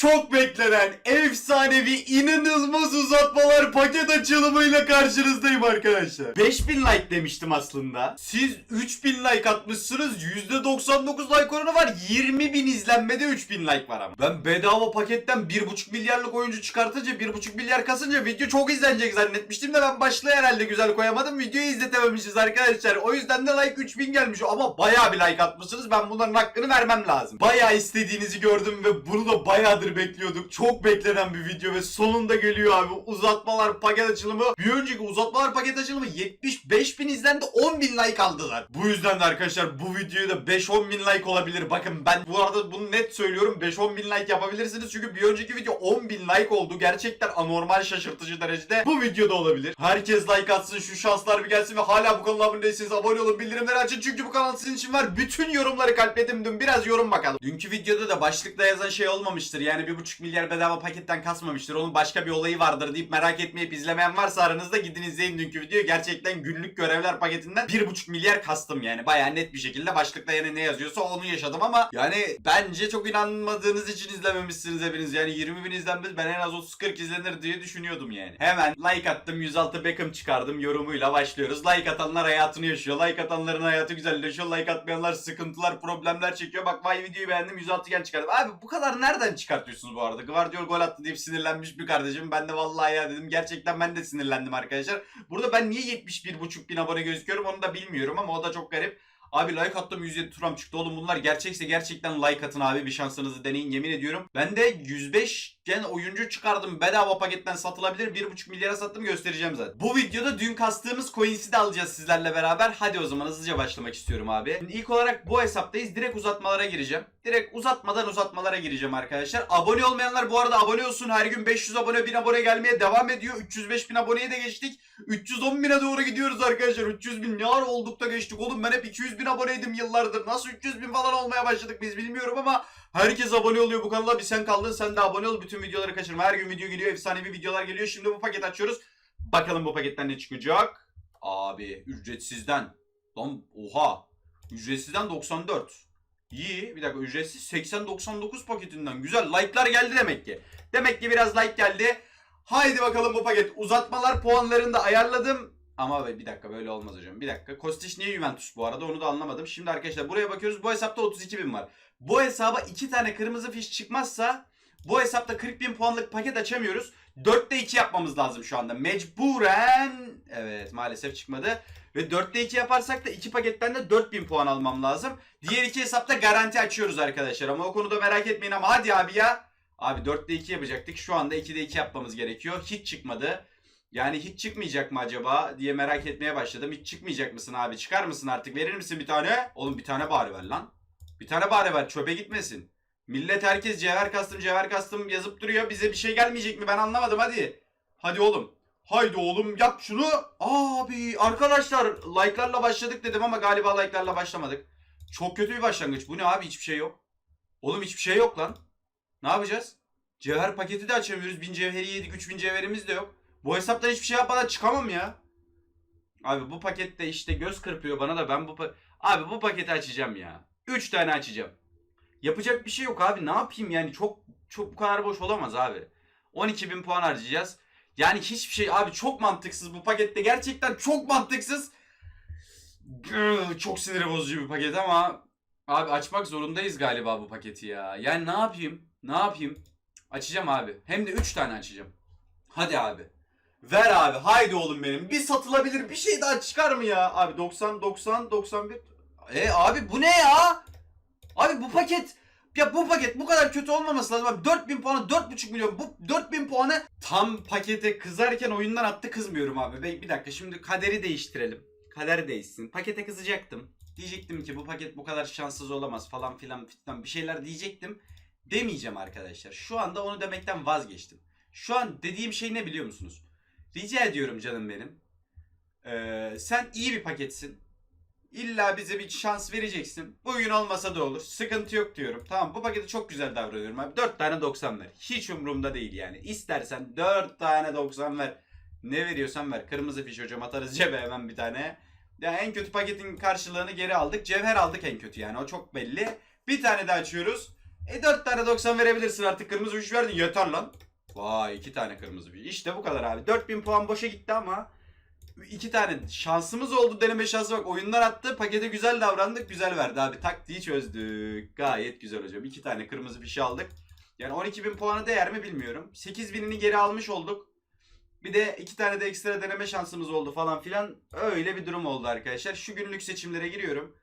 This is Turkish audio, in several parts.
çok beklenen efsanevi inanılmaz uzatmalar paket açılımıyla karşınızdayım arkadaşlar. 5000 like demiştim aslında. Siz 3000 like atmışsınız. %99 like oranı var. 20.000 izlenmede 3000 like var ama. Ben bedava paketten 1.5 milyarlık oyuncu çıkartınca 1.5 milyar kasınca video çok izlenecek zannetmiştim de ben başlığı herhalde güzel koyamadım. Videoyu izletememişiz arkadaşlar. O yüzden de like 3000 gelmiş ama bayağı bir like atmışsınız. Ben bunların hakkını vermem lazım. Bayağı istediğinizi gördüm ve bunu da bayağıdır bekliyorduk. Çok beklenen bir video ve sonunda geliyor abi. Uzatmalar paket açılımı. Bir önceki uzatmalar paket açılımı 75 bin izlendi 10 bin like aldılar. Bu yüzden de arkadaşlar bu videoyu da 5-10 bin like olabilir. Bakın ben bu arada bunu net söylüyorum. 5-10 bin like yapabilirsiniz. Çünkü bir önceki video 10 bin like oldu. Gerçekten anormal şaşırtıcı derecede. Bu videoda olabilir. Herkes like atsın şu şanslar bir gelsin ve hala bu kanala abone değilseniz abone olun bildirimleri açın. Çünkü bu kanal sizin için var. Bütün yorumları kalpledim dün. Biraz yorum bakalım. Dünkü videoda da başlıkta yazan şey olmamıştır. Yani 1.5 milyar bedava paketten kasmamıştır. Onun başka bir olayı vardır deyip merak etmeyip izlemeyen varsa aranızda gidin izleyin dünkü videoyu. Gerçekten günlük görevler paketinden 1.5 milyar kastım yani. Baya net bir şekilde başlıkta yani ne yazıyorsa onu yaşadım ama yani bence çok inanmadığınız için izlememişsiniz hepiniz. Yani 20 bin izlenmez ben en az 30-40 izlenir diye düşünüyordum yani. Hemen like attım 106 Beckham çıkardım yorumuyla başlıyoruz. Like atanlar hayatını yaşıyor. Like atanların hayatı güzelleşiyor. Like atmayanlar sıkıntılar problemler çekiyor. Bak vay videoyu beğendim 106 gen çıkardım. Abi bu kadar nereden çıkartıyorsunuz bu arada? Guardiol gol attı deyip sinirlenmiş bir kardeşim. Ben de vallahi ya dedim. Gerçekten ben de sinirlendim arkadaşlar. Burada ben niye 71,5 bin abone gözüküyorum onu da bilmiyorum ama o da çok garip. Abi like attım 107 turam çıktı oğlum bunlar gerçekse gerçekten like atın abi bir şansınızı deneyin yemin ediyorum. Ben de 105 gen oyuncu çıkardım bedava paketten satılabilir 1.5 milyara sattım göstereceğim zaten. Bu videoda dün kastığımız coins'i de alacağız sizlerle beraber. Hadi o zaman hızlıca başlamak istiyorum abi. Şimdi ilk olarak bu hesaptayız direkt uzatmalara gireceğim. Direkt uzatmadan uzatmalara gireceğim arkadaşlar. Abone olmayanlar bu arada abone olsun her gün 500 abone 1000 abone gelmeye devam ediyor. 305 bin aboneye de geçtik. 310 bine doğru gidiyoruz arkadaşlar. 300 bin ne ara olduk da geçtik oğlum. Ben hep 200 bin aboneydim yıllardır. Nasıl 300 bin falan olmaya başladık biz bilmiyorum ama herkes abone oluyor bu kanala. Bir sen kaldın sen de abone ol. Bütün videoları kaçırma. Her gün video geliyor. Efsanevi videolar geliyor. Şimdi bu paket açıyoruz. Bakalım bu paketten ne çıkacak. Abi ücretsizden. Lan oha. Ücretsizden 94. İyi. Bir dakika ücretsiz 80-99 paketinden. Güzel. Like'lar geldi demek ki. Demek ki biraz like geldi. Haydi bakalım bu paket. Uzatmalar puanlarını da ayarladım. Ama bir dakika böyle olmaz hocam. Bir dakika. Kostiç niye Juventus bu arada onu da anlamadım. Şimdi arkadaşlar buraya bakıyoruz. Bu hesapta 32 bin var. Bu hesaba 2 tane kırmızı fiş çıkmazsa bu hesapta 40 bin puanlık paket açamıyoruz. 4'te 2 yapmamız lazım şu anda. Mecburen. Evet maalesef çıkmadı. Ve 4'te 2 yaparsak da 2 paketten de 4000 puan almam lazım. Diğer iki hesapta garanti açıyoruz arkadaşlar. Ama o konuda merak etmeyin ama hadi abi ya. Abi 4'te 2 yapacaktık. Şu anda 2'de 2 yapmamız gerekiyor. Hiç çıkmadı. Yani hiç çıkmayacak mı acaba diye merak etmeye başladım. Hiç çıkmayacak mısın abi? Çıkar mısın artık? Verir misin bir tane? Oğlum bir tane bari ver lan. Bir tane bari ver. Çöpe gitmesin. Millet herkes cevher kastım cevher kastım yazıp duruyor. Bize bir şey gelmeyecek mi? Ben anlamadım hadi. Hadi oğlum. Haydi oğlum yap şunu. Abi arkadaşlar like'larla başladık dedim ama galiba like'larla başlamadık. Çok kötü bir başlangıç. Bu ne abi? Hiçbir şey yok. Oğlum hiçbir şey yok lan. Ne yapacağız? Cevher paketi de açamıyoruz. 1000 cevheri yedik. 3000 cevherimiz de yok. Bu hesaptan hiçbir şey yapmadan çıkamam ya. Abi bu pakette işte göz kırpıyor bana da ben bu Abi bu paketi açacağım ya. 3 tane açacağım. Yapacak bir şey yok abi. Ne yapayım yani çok çok bu kadar boş olamaz abi. 12.000 puan harcayacağız. Yani hiçbir şey abi çok mantıksız bu pakette. Gerçekten çok mantıksız. Çok sinir bozucu bir paket ama abi açmak zorundayız galiba bu paketi ya. Yani ne yapayım? Ne yapayım? Açacağım abi. Hem de 3 tane açacağım. Hadi abi. Ver abi. Haydi oğlum benim. Bir satılabilir bir şey daha çıkar mı ya? Abi 90 90 91. E abi bu ne ya? Abi bu paket ya bu paket bu kadar kötü olmaması lazım. Abi 4000 puanı 4,5 milyon. Bu 4000 puanı tam pakete kızarken oyundan attı kızmıyorum abi. Be- Bir dakika şimdi kaderi değiştirelim. Kader değişsin. Pakete kızacaktım. Diyecektim ki bu paket bu kadar şanssız olamaz falan filan filan bir şeyler diyecektim. Demeyeceğim arkadaşlar. Şu anda onu demekten vazgeçtim. Şu an dediğim şey ne biliyor musunuz? Rica ediyorum canım benim. Ee, sen iyi bir paketsin. İlla bize bir şans vereceksin. Bugün olmasa da olur. Sıkıntı yok diyorum. Tamam bu pakete çok güzel davranıyorum abi. 4 tane 90 ver. Hiç umurumda değil yani. İstersen 4 tane 90 ver. Ne veriyorsan ver. Kırmızı fiş hocam atarız cebe hemen bir tane. Ya en kötü paketin karşılığını geri aldık. Cevher aldık en kötü yani. O çok belli. Bir tane daha açıyoruz. E 4 tane 90 verebilirsin artık kırmızı fiş verdin yeter lan. Vay 2 tane kırmızı fiş. İşte bu kadar abi. 4000 puan boşa gitti ama iki tane şansımız oldu. Deneme şansı bak oyundan attı. Pakete güzel davrandık güzel verdi abi. Taktiği çözdük. Gayet güzel hocam. İki tane kırmızı fişi aldık. Yani 12.000 puana değer mi bilmiyorum. 8.000'ini geri almış olduk. Bir de iki tane de ekstra deneme şansımız oldu falan filan. Öyle bir durum oldu arkadaşlar. Şu günlük seçimlere giriyorum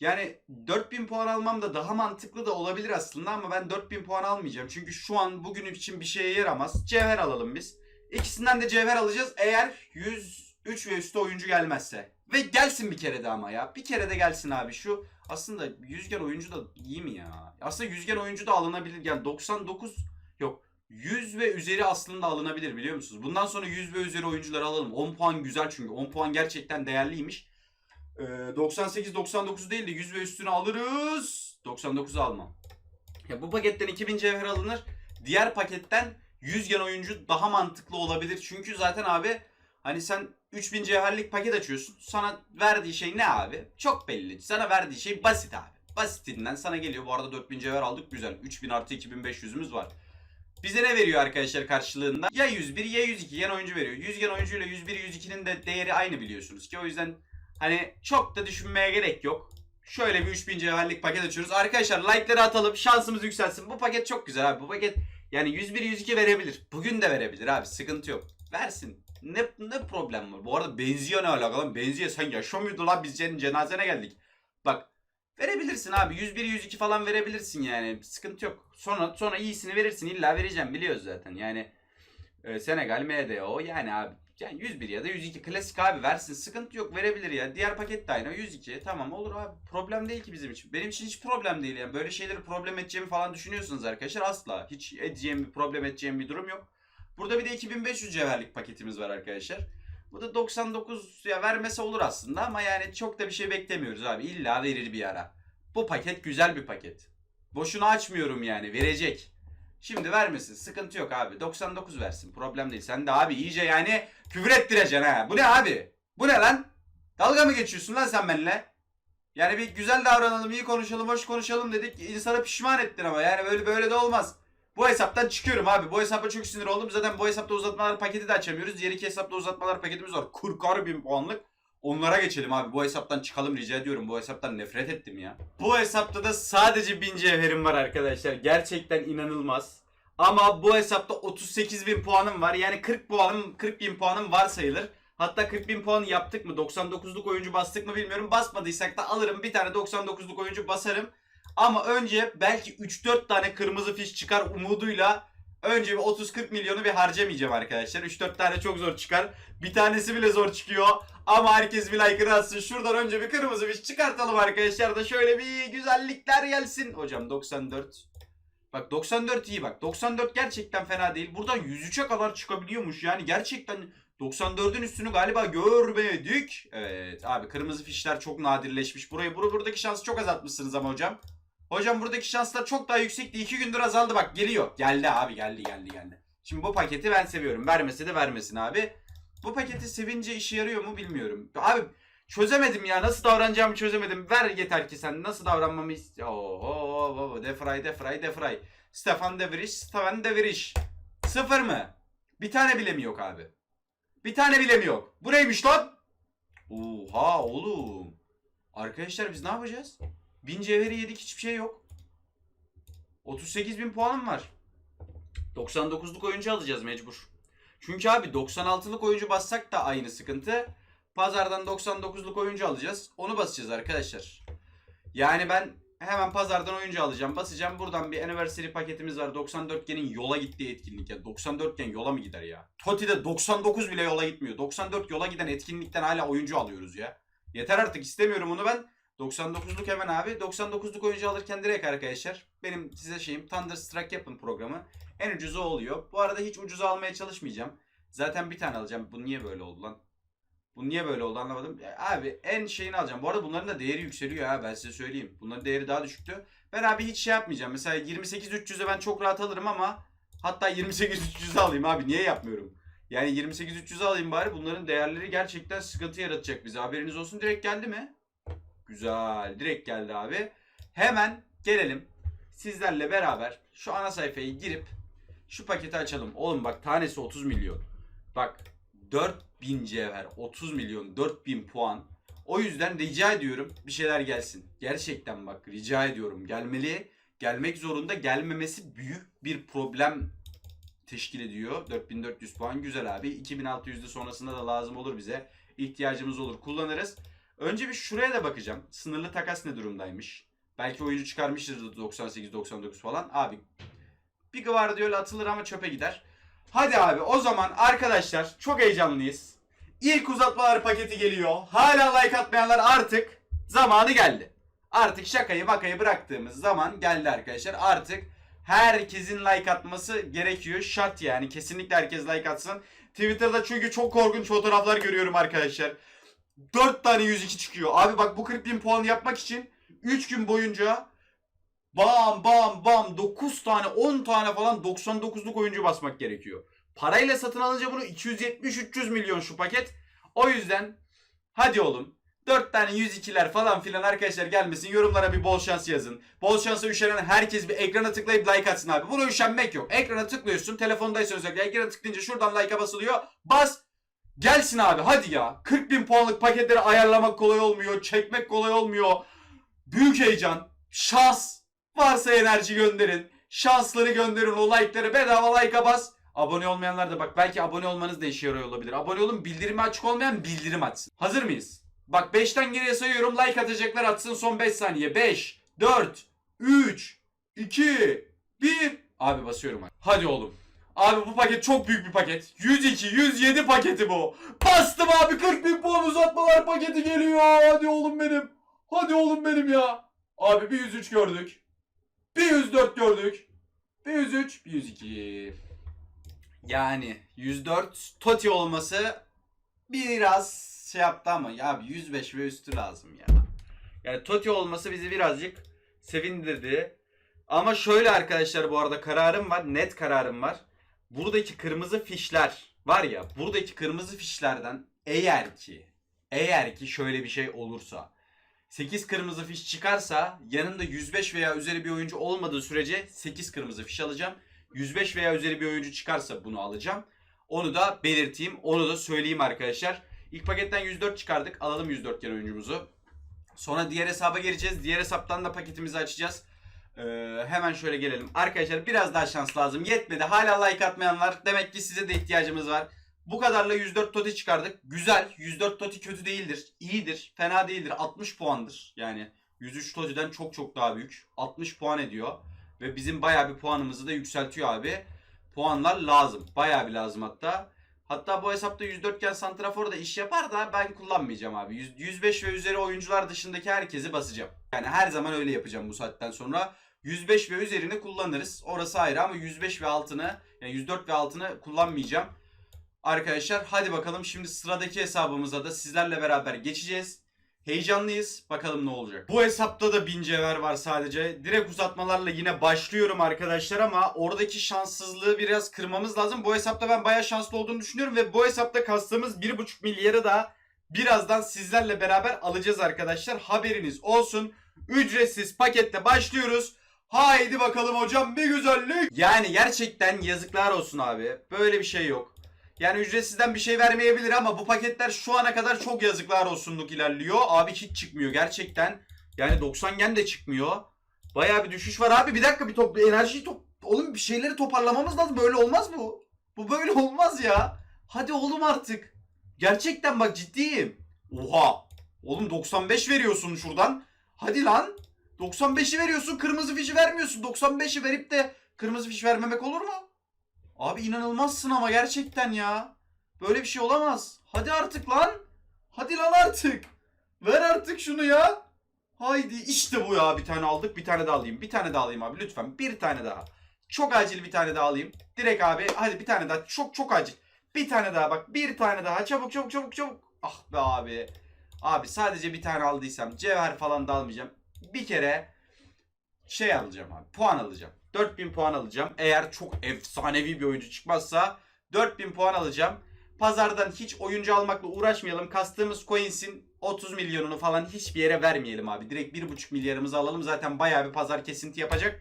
yani 4000 puan almam da daha mantıklı da olabilir aslında ama ben 4000 puan almayacağım. Çünkü şu an bugün için bir şeye yaramaz. Cevher alalım biz. İkisinden de cevher alacağız eğer 103 ve üstü oyuncu gelmezse. Ve gelsin bir kere de ama ya. Bir kere de gelsin abi şu. Aslında yüzgen oyuncu da iyi mi ya? Aslında yüzgen oyuncu da alınabilir. Yani 99 yok. 100 ve üzeri aslında alınabilir biliyor musunuz? Bundan sonra 100 ve üzeri oyuncuları alalım. 10 puan güzel çünkü. 10 puan gerçekten değerliymiş. Ee, 98-99 değil de 100 ve üstünü alırız. 99'u almam. Ya bu paketten 2000 cevher alınır. Diğer paketten 100 gen oyuncu daha mantıklı olabilir. Çünkü zaten abi hani sen 3000 cevherlik paket açıyorsun. Sana verdiği şey ne abi? Çok belli. Sana verdiği şey basit abi. Basitinden sana geliyor. Bu arada 4000 cevher aldık güzel. 3000 artı 2500'ümüz var. Bize ne veriyor arkadaşlar karşılığında? Ya 101 ya 102 gen oyuncu veriyor. 100 gen oyuncuyla 101 102'nin de değeri aynı biliyorsunuz ki. O yüzden hani çok da düşünmeye gerek yok. Şöyle bir 3000 cevherlik paket açıyoruz. Arkadaşlar like'ları atalım. Şansımız yükselsin. Bu paket çok güzel abi. Bu paket yani 101 102 verebilir. Bugün de verebilir abi. Sıkıntı yok. Versin. Ne, ne problem var? Bu arada benziyor ne alaka lan? Benziyor sen yaşıyor muydun lan? Biz senin cenazene geldik. Bak verebilirsin abi. 101 102 falan verebilirsin yani. Sıkıntı yok. Sonra sonra iyisini verirsin. İlla vereceğim biliyoruz zaten. Yani e, Senegal MDO yani abi. Yani 101 ya da 102 klasik abi versin. Sıkıntı yok verebilir ya. Diğer paket de aynı. 102 tamam olur abi. Problem değil ki bizim için. Benim için hiç problem değil yani. Böyle şeyleri problem edeceğimi falan düşünüyorsunuz arkadaşlar. Asla. Hiç edeceğim bir problem edeceğim bir durum yok. Burada bir de 2500 cevherlik paketimiz var arkadaşlar. Bu da 99 ya vermese olur aslında ama yani çok da bir şey beklemiyoruz abi. İlla verir bir ara. Bu paket güzel bir paket. Boşuna açmıyorum yani. Verecek. Şimdi vermesin. Sıkıntı yok abi. 99 versin. Problem değil. Sen de abi iyice yani küfür ettireceksin ha. Bu ne abi? Bu ne lan? Dalga mı geçiyorsun lan sen benimle? Yani bir güzel davranalım, iyi konuşalım, hoş konuşalım dedik. İnsana pişman ettin ama yani böyle böyle de olmaz. Bu hesaptan çıkıyorum abi. Bu hesapta çok sinir oldum. Zaten bu hesapta uzatmalar paketi de açamıyoruz. Diğer iki hesapta uzatmalar paketimiz var. 40 bin puanlık. Onlara geçelim abi. Bu hesaptan çıkalım rica ediyorum. Bu hesaptan nefret ettim ya. Bu hesapta da sadece 1000 cevherim var arkadaşlar. Gerçekten inanılmaz. Ama bu hesapta 38 bin puanım var. Yani 40 puanım, 40 bin puanım var sayılır. Hatta 40 bin puan yaptık mı? 99'luk oyuncu bastık mı bilmiyorum. Basmadıysak da alırım. Bir tane 99'luk oyuncu basarım. Ama önce belki 3-4 tane kırmızı fiş çıkar umuduyla önce bir 30-40 milyonu bir harcamayacağım arkadaşlar. 3-4 tane çok zor çıkar. Bir tanesi bile zor çıkıyor. Ama herkes bir like'ını atsın. Şuradan önce bir kırmızı fiş çıkartalım arkadaşlar da şöyle bir güzellikler gelsin. Hocam 94. Bak 94 iyi bak. 94 gerçekten fena değil. Buradan 103'e kadar çıkabiliyormuş. Yani gerçekten 94'ün üstünü galiba görmedik. Evet abi kırmızı fişler çok nadirleşmiş. Burayı bur buradaki şansı çok azaltmışsınız ama hocam. Hocam buradaki şanslar çok daha yüksekti. 2 gündür azaldı bak geliyor. Geldi abi geldi geldi geldi. Şimdi bu paketi ben seviyorum. Vermese de vermesin abi. Bu paketi sevince işe yarıyor mu bilmiyorum. Abi çözemedim ya. Nasıl davranacağımı çözemedim. Ver yeter ki sen nasıl davranmamı istiyor. Oho, defray defray defray. Stefan De Vrij, Stefan De Vrij. Sıfır mı? Bir tane bile mi yok abi? Bir tane bile mi yok? Bu neymiş lan? Oha oğlum. Arkadaşlar biz ne yapacağız? 1000 cevheri yedik hiçbir şey yok. 38 bin puanım var. 99'luk oyuncu alacağız mecbur. Çünkü abi 96'lık oyuncu bassak da aynı sıkıntı. Pazardan 99'luk oyuncu alacağız. Onu basacağız arkadaşlar. Yani ben hemen pazardan oyuncu alacağım. Basacağım. Buradan bir anniversary paketimiz var. 94 genin yola gittiği etkinlik. Ya 94 gen yola mı gider ya? Toti'de 99 bile yola gitmiyor. 94 yola giden etkinlikten hala oyuncu alıyoruz ya. Yeter artık istemiyorum onu ben. 99'luk hemen abi. 99'luk oyuncu alırken direkt arkadaşlar. Benim size şeyim Thunderstruck yapın programı. En ucuzu oluyor. Bu arada hiç ucuza almaya çalışmayacağım. Zaten bir tane alacağım. Bu niye böyle oldu lan? Bu niye böyle oldu anlamadım. Ya Abi en şeyini alacağım. Bu arada bunların da değeri yükseliyor ha ben size söyleyeyim. Bunların değeri daha düşüktü. Ben abi hiç şey yapmayacağım. Mesela 28-300'e ben çok rahat alırım ama hatta 28-300'e alayım abi. Niye yapmıyorum? Yani 28-300'e alayım bari. Bunların değerleri gerçekten sıkıntı yaratacak bize. Haberiniz olsun. Direkt geldi mi? Güzel. Direkt geldi abi. Hemen gelelim. sizlerle beraber şu ana sayfaya girip şu paketi açalım. Oğlum bak tanesi 30 milyon. Bak 4000 cevher 30 milyon 4000 puan. O yüzden rica ediyorum bir şeyler gelsin. Gerçekten bak rica ediyorum gelmeli. Gelmek zorunda gelmemesi büyük bir problem teşkil ediyor. 4400 puan güzel abi. 2600'de sonrasında da lazım olur bize. İhtiyacımız olur kullanırız. Önce bir şuraya da bakacağım. Sınırlı takas ne durumdaymış? Belki oyuncu çıkarmıştır 98-99 falan. Abi bir Guardiola atılır ama çöpe gider. Hadi abi o zaman arkadaşlar çok heyecanlıyız. İlk uzatmalar paketi geliyor. Hala like atmayanlar artık zamanı geldi. Artık şakayı makayı bıraktığımız zaman geldi arkadaşlar. Artık herkesin like atması gerekiyor. Şart yani. Kesinlikle herkes like atsın. Twitter'da çünkü çok korkunç fotoğraflar görüyorum arkadaşlar. 4 tane 102 çıkıyor. Abi bak bu 40 bin puan yapmak için 3 gün boyunca bam bam bam 9 tane 10 tane falan 99'luk oyuncu basmak gerekiyor. Parayla satın alınca bunu 270-300 milyon şu paket. O yüzden hadi oğlum 4 tane 102'ler falan filan arkadaşlar gelmesin. Yorumlara bir bol şans yazın. Bol şansa üşenen herkes bir ekrana tıklayıp like atsın abi. Buna üşenmek yok. Ekrana tıklıyorsun. Telefondaysa özellikle ekrana tıklayınca şuradan like'a basılıyor. Bas. Gelsin abi hadi ya. 40 bin puanlık paketleri ayarlamak kolay olmuyor. Çekmek kolay olmuyor. Büyük heyecan. Şans. Varsa enerji gönderin. Şansları gönderin. O like'ları bedava like'a bas. Abone olmayanlar da bak belki abone olmanız da işe yarıyor olabilir. Abone olun bildirimi açık olmayan bildirim açsın. Hazır mıyız? Bak 5'ten geriye sayıyorum. Like atacaklar atsın son 5 saniye. 5, 4, 3, 2, 1. Abi basıyorum. hadi. Oğlum. Abi bu paket çok büyük bir paket. 102, 107 paketi bu. Bastım abi 40 bin puan uzatmalar paketi geliyor. Hadi oğlum benim. Hadi oğlum benim ya. Abi bir 103 gördük. Bir 104 gördük. Bir 103, bir 102. Yani 104 Toti olması biraz şey yaptı ama ya abi 105 ve üstü lazım ya. Yani Toti olması bizi birazcık sevindirdi. Ama şöyle arkadaşlar bu arada kararım var. Net kararım var. Buradaki kırmızı fişler var ya buradaki kırmızı fişlerden eğer ki eğer ki şöyle bir şey olursa 8 kırmızı fiş çıkarsa yanında 105 veya üzeri bir oyuncu olmadığı sürece 8 kırmızı fiş alacağım. 105 veya üzeri bir oyuncu çıkarsa bunu alacağım. Onu da belirteyim. Onu da söyleyeyim arkadaşlar. İlk paketten 104 çıkardık. Alalım 104 gen oyuncumuzu. Sonra diğer hesaba gireceğiz. Diğer hesaptan da paketimizi açacağız. Ee, hemen şöyle gelelim. Arkadaşlar biraz daha şans lazım. Yetmedi. Hala like atmayanlar. Demek ki size de ihtiyacımız var. Bu kadarla 104 toti çıkardık. Güzel. 104 toti kötü değildir. İyidir. Fena değildir. 60 puandır. Yani 103 totiden çok çok daha büyük. 60 puan ediyor. Ve bizim bayağı bir puanımızı da yükseltiyor abi. Puanlar lazım. Bayağı bir lazım hatta. Hatta bu hesapta 104 gen santrafor da iş yapar da ben kullanmayacağım abi. 100 105 ve üzeri oyuncular dışındaki herkesi basacağım. Yani her zaman öyle yapacağım bu saatten sonra. 105 ve üzerini kullanırız. Orası ayrı ama 105 ve altını yani 104 ve altını kullanmayacağım. Arkadaşlar hadi bakalım şimdi sıradaki hesabımıza da sizlerle beraber geçeceğiz. Heyecanlıyız. Bakalım ne olacak. Bu hesapta da 1000 cevher var sadece. Direkt uzatmalarla yine başlıyorum arkadaşlar ama oradaki şanssızlığı biraz kırmamız lazım. Bu hesapta ben bayağı şanslı olduğunu düşünüyorum ve bu hesapta kastığımız 1.5 milyarı da birazdan sizlerle beraber alacağız arkadaşlar. Haberiniz olsun. Ücretsiz pakette başlıyoruz. Haydi bakalım hocam bir güzellik. Yani gerçekten yazıklar olsun abi. Böyle bir şey yok. Yani ücretsizden bir şey vermeyebilir ama bu paketler şu ana kadar çok yazıklar olsunluk ilerliyor. Abi hiç çıkmıyor gerçekten. Yani 90 gen de çıkmıyor. Bayağı bir düşüş var abi. Bir dakika bir top enerjiyi top oğlum bir şeyleri toparlamamız lazım. Böyle olmaz bu. Bu böyle olmaz ya. Hadi oğlum artık. Gerçekten bak ciddiyim. Oha. Oğlum 95 veriyorsun şuradan. Hadi lan. 95'i veriyorsun kırmızı fişi vermiyorsun. 95'i verip de kırmızı fiş vermemek olur mu? Abi inanılmazsın ama gerçekten ya. Böyle bir şey olamaz. Hadi artık lan. Hadi lan artık. Ver artık şunu ya. Haydi işte bu ya. Bir tane aldık. Bir tane daha alayım. Bir tane daha alayım abi lütfen. Bir tane daha. Çok acil bir tane daha alayım. Direkt abi. Hadi bir tane daha. Çok çok acil. Bir tane daha bak. Bir tane daha. Çabuk çabuk çabuk çabuk. Ah be abi. Abi sadece bir tane aldıysam cevher falan da almayacağım. Bir kere şey alacağım abi. Puan alacağım. 4000 puan alacağım. Eğer çok efsanevi bir oyuncu çıkmazsa 4000 puan alacağım. Pazardan hiç oyuncu almakla uğraşmayalım. Kastığımız coins'in 30 milyonunu falan hiçbir yere vermeyelim abi. Direkt 1,5 milyarımızı alalım. Zaten bayağı bir pazar kesinti yapacak.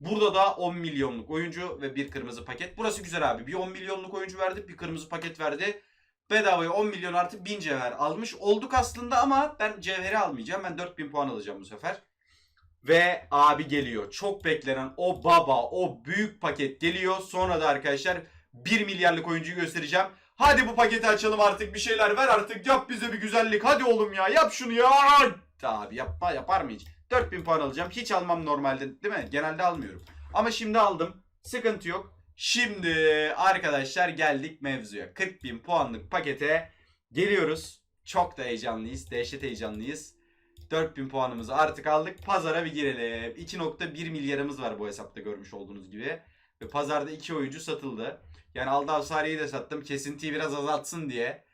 Burada da 10 milyonluk oyuncu ve bir kırmızı paket. Burası güzel abi. Bir 10 milyonluk oyuncu verdi, bir kırmızı paket verdi. Bedavaya 10 milyon artı 1000 cevher almış olduk aslında ama ben cevheri almayacağım. Ben 4000 puan alacağım bu sefer. Ve abi geliyor. Çok beklenen o baba, o büyük paket geliyor. Sonra da arkadaşlar 1 milyarlık oyuncuyu göstereceğim. Hadi bu paketi açalım artık. Bir şeyler ver artık. Yap bize bir güzellik. Hadi oğlum ya. Yap şunu ya. Abi yapma yapar mı hiç? 4000 puan alacağım. Hiç almam normalde değil mi? Genelde almıyorum. Ama şimdi aldım. Sıkıntı yok. Şimdi arkadaşlar geldik mevzuya. 40 bin puanlık pakete geliyoruz. Çok da heyecanlıyız. Dehşet heyecanlıyız. 4000 puanımızı artık aldık. Pazara bir girelim. 2.1 milyarımız var bu hesapta görmüş olduğunuz gibi. Ve pazarda 2 oyuncu satıldı. Yani Aldav Sari'yi de sattım. Kesintiyi biraz azaltsın diye.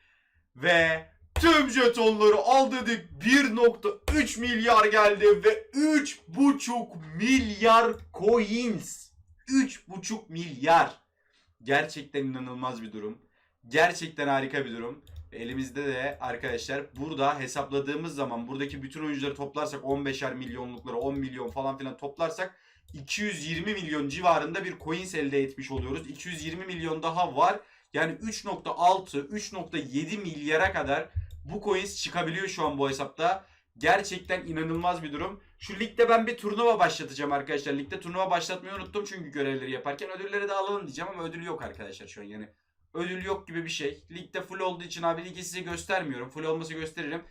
Ve tüm jetonları al dedik. 1.3 milyar geldi ve 3.5 milyar coins. 3.5 milyar. Gerçekten inanılmaz bir durum. Gerçekten harika bir durum. Elimizde de arkadaşlar burada hesapladığımız zaman buradaki bütün oyuncuları toplarsak 15'er milyonlukları 10 milyon falan filan toplarsak 220 milyon civarında bir coins elde etmiş oluyoruz. 220 milyon daha var. Yani 3.6 3.7 milyara kadar bu coins çıkabiliyor şu an bu hesapta. Gerçekten inanılmaz bir durum. Şu ligde ben bir turnuva başlatacağım arkadaşlar. Ligde turnuva başlatmayı unuttum çünkü görevleri yaparken. Ödülleri de alalım diyeceğim ama ödül yok arkadaşlar şu an yani. Ödül yok gibi bir şey. Ligde full olduğu için abi ligi size göstermiyorum. Full olması gösteririm.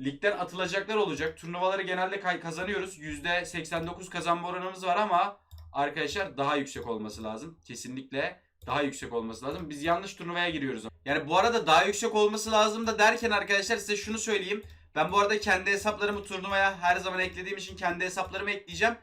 Ligden atılacaklar olacak. Turnuvaları genelde kazanıyoruz. %89 kazanma oranımız var ama arkadaşlar daha yüksek olması lazım. Kesinlikle daha yüksek olması lazım. Biz yanlış turnuvaya giriyoruz. Yani bu arada daha yüksek olması lazım da derken arkadaşlar size şunu söyleyeyim. Ben bu arada kendi hesaplarımı turnuvaya her zaman eklediğim için kendi hesaplarımı ekleyeceğim.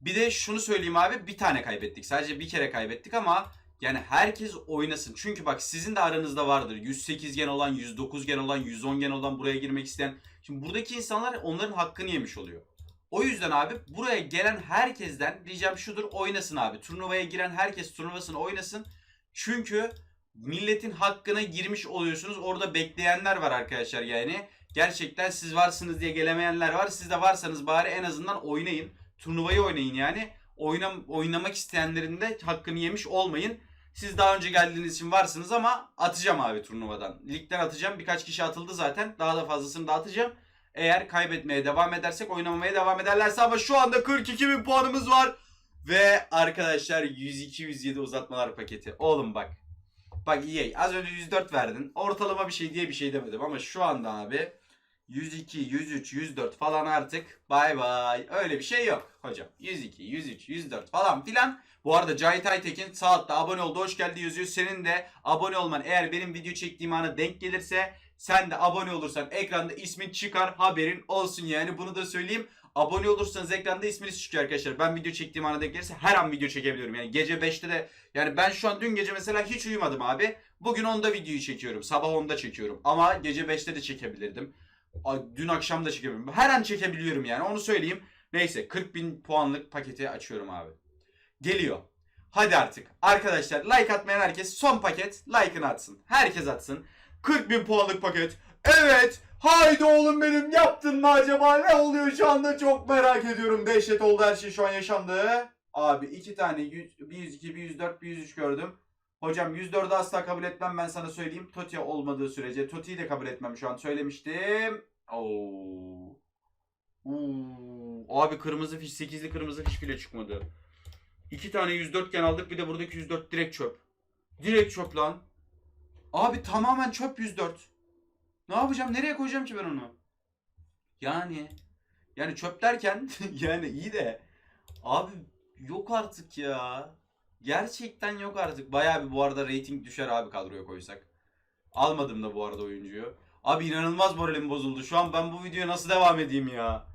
Bir de şunu söyleyeyim abi bir tane kaybettik. Sadece bir kere kaybettik ama yani herkes oynasın. Çünkü bak sizin de aranızda vardır. 108 gen olan, 109 gen olan, 110 gen olan buraya girmek isteyen. Şimdi buradaki insanlar onların hakkını yemiş oluyor. O yüzden abi buraya gelen herkesten ricam şudur oynasın abi. Turnuvaya giren herkes turnuvasını oynasın. Çünkü milletin hakkına girmiş oluyorsunuz. Orada bekleyenler var arkadaşlar yani. Gerçekten siz varsınız diye gelemeyenler var. Siz de varsanız bari en azından oynayın. Turnuvayı oynayın yani. Oynam oynamak isteyenlerin de hakkını yemiş olmayın. Siz daha önce geldiğiniz için varsınız ama atacağım abi turnuvadan. Ligden atacağım. Birkaç kişi atıldı zaten. Daha da fazlasını da atacağım. Eğer kaybetmeye devam edersek oynamamaya devam ederlerse ama şu anda 42 bin puanımız var. Ve arkadaşlar 102-107 uzatmalar paketi. Oğlum bak. Bak EA az önce 104 verdin. Ortalama bir şey diye bir şey demedim ama şu anda abi 102, 103, 104 falan artık bay bay. Öyle bir şey yok hocam. 102, 103, 104 falan filan. Bu arada Cahit Aytekin sağ abone oldu hoş geldi yazıyor. Senin de abone olman eğer benim video çektiğim ana denk gelirse sen de abone olursan ekranda ismin çıkar haberin olsun yani bunu da söyleyeyim. Abone olursanız ekranda isminiz çıkıyor arkadaşlar. Ben video çektiğim ana denk gelirse her an video çekebiliyorum. Yani gece 5'te de yani ben şu an dün gece mesela hiç uyumadım abi. Bugün 10'da videoyu çekiyorum. Sabah 10'da çekiyorum. Ama gece 5'te de çekebilirdim. Dün akşam da çekebilirim. Her an çekebiliyorum yani onu söyleyeyim. Neyse 40 bin puanlık paketi açıyorum abi. Geliyor. Hadi artık. Arkadaşlar like atmayan herkes son paket like'ını atsın. Herkes atsın. 40 bin puanlık paket. Evet. Haydi oğlum benim yaptın mı acaba? Ne oluyor şu anda çok merak ediyorum. Dehşet oldu her şey şu an yaşandı. Abi iki tane 100, bir 102, bir 104, bir 103 gördüm. Hocam 104'ü asla kabul etmem ben sana söyleyeyim. Totti olmadığı sürece. Totti'yi de kabul etmem şu an söylemiştim. Oo. Oo. Abi kırmızı fiş 8'li kırmızı fiş bile çıkmadı. İki tane 104 gen aldık bir de buradaki 104 direkt çöp. Direkt çöp lan. Abi tamamen çöp 104. Ne yapacağım? Nereye koyacağım ki ben onu? Yani yani çöp derken yani iyi de abi yok artık ya. Gerçekten yok artık. Bayağı bir bu arada rating düşer abi kadroya koysak. Almadım da bu arada oyuncuyu. Abi inanılmaz moralim bozuldu. Şu an ben bu videoya nasıl devam edeyim ya?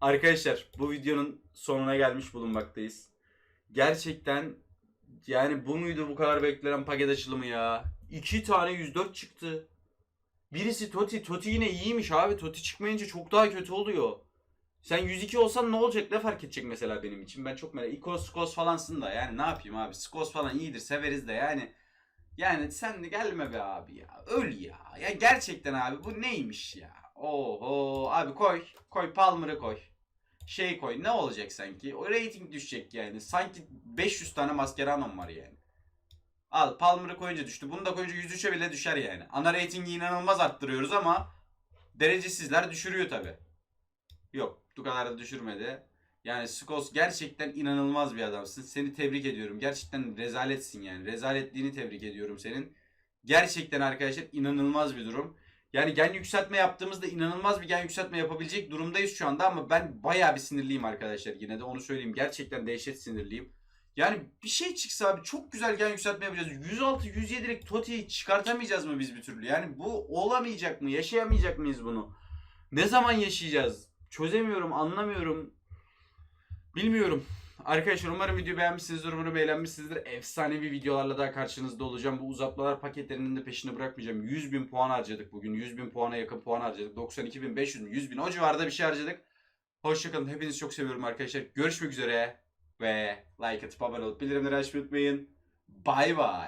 Arkadaşlar bu videonun sonuna gelmiş bulunmaktayız. Gerçekten yani bu muydu bu kadar beklenen paket açılımı ya? İki tane 104 çıktı. Birisi Toti. Toti yine iyiymiş abi. Toti çıkmayınca çok daha kötü oluyor. Sen 102 olsan ne olacak? Ne fark edecek mesela benim için? Ben çok merak İkos, Skos falansın da yani ne yapayım abi? Skos falan iyidir severiz de yani. Yani sen de gelme be abi ya. Öl ya. Ya gerçekten abi bu neymiş ya? Oho abi koy. Koy Palmer'ı koy. şey koy. Ne olacak sanki? O rating düşecek yani. Sanki 500 tane Mascherano'm var yani. Al Palmer'ı koyunca düştü. Bunu da koyunca 103'e bile düşer yani. Ana ratingi inanılmaz arttırıyoruz ama derecesizler düşürüyor tabi. Yok bu kadar da düşürmedi. Yani Skos gerçekten inanılmaz bir adamsın. Seni tebrik ediyorum. Gerçekten rezaletsin yani. Rezaletliğini tebrik ediyorum senin. Gerçekten arkadaşlar inanılmaz bir durum. Yani gen yükseltme yaptığımızda inanılmaz bir gen yükseltme yapabilecek durumdayız şu anda ama ben bayağı bir sinirliyim arkadaşlar yine de onu söyleyeyim. Gerçekten dehşet sinirliyim. Yani bir şey çıksa abi çok güzel gen yükseltme yapacağız. 106 107'lik Toti'yi çıkartamayacağız mı biz bir türlü? Yani bu olamayacak mı? Yaşayamayacak mıyız bunu? Ne zaman yaşayacağız? Çözemiyorum, anlamıyorum. Bilmiyorum. Arkadaşlar umarım videoyu beğenmişsinizdir, umarım eğlenmişsinizdir. Efsanevi videolarla daha karşınızda olacağım. Bu uzatmalar paketlerinin de peşini bırakmayacağım. 100 bin puan harcadık bugün. 100 bin puana yakın puan harcadık. 92 bin, 500 bin, 100 bin o civarda bir şey harcadık. Hoşçakalın. Hepinizi çok seviyorum arkadaşlar. Görüşmek üzere. Ve like atıp abone olup bildirimleri açmayı unutmayın. Bay bay.